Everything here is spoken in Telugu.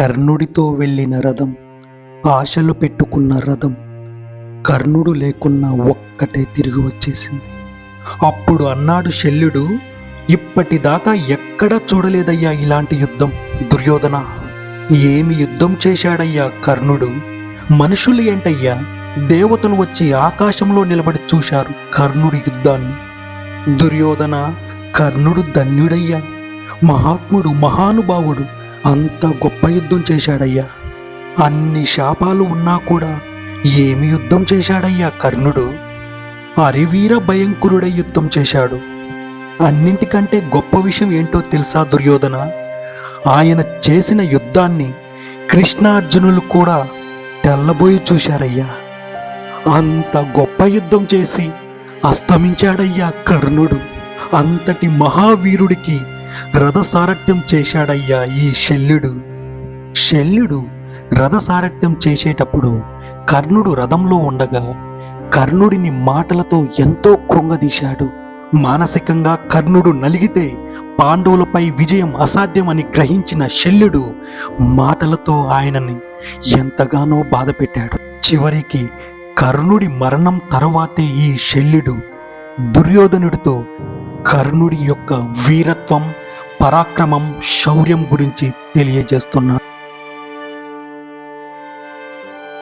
కర్ణుడితో వెళ్ళిన రథం ఆశలు పెట్టుకున్న రథం కర్ణుడు లేకున్నా ఒక్కటే తిరిగి వచ్చేసింది. అప్పుడు అన్నాడు శల్యుడు ఇప్పటిదాకా ఎక్కడా చూడలేదయ్యా ఇలాంటి యుద్ధం. దుర్యోధన ఏమి యుద్ధం చేశాడయ్యా కర్ణుడు? మనుషులు ఏంటయ్యా? దేవతలు వచ్చి ఆకాశంలో నిలబడి చూశారు కర్ణుడి యుద్ధాన్ని. దుర్యోధన కర్ణుడు ధన్యుడయ్యా. మహాత్ముడు మహానుభావుడు అంత గొప్ప యుద్ధం చేశాడయ్యా. అన్ని శాపాలు ఉన్నా కూడా ఏమి యుద్ధం చేశాడయ్యా కర్ణుడు? అరివీర భయంకరుడై యుద్ధం చేశాడు. అన్నింటికంటే గొప్ప విషయం ఏంటో తెలుసా దుర్యోధన? ఆయన చేసిన యుద్ధాన్ని కృష్ణార్జునులు కూడా తెల్లబోయి చూశారయ్యా. అంత గొప్ప యుద్ధం చేసి అస్తమించాడయ్యా కర్ణుడు. అంతటి మహావీరుడికి రథసారథ్యం చేశాడయ్యా ఈ శల్యుడు. శల్యుడు రథసారథ్యం చేసేటప్పుడు కర్ణుడు రథంలో ఉండగా కర్ణుడిని మాటలతో ఎంతో కృంగదీశాడు. మానసికంగా కర్ణుడు నలిగితే పాండవులపై విజయం అసాధ్యమని గ్రహించిన శల్యుడు మాటలతో ఆయనని ఎంతగానో బాధపెట్టాడు. చివరికి కర్ణుడి మరణం తర్వాతే ఈ శల్యుడు దుర్యోధనుడితో కర్ణుడి యొక్క వీరత్వం పరాక్రమం శౌర్యం గురించి తెలియజేస్తున్నాడు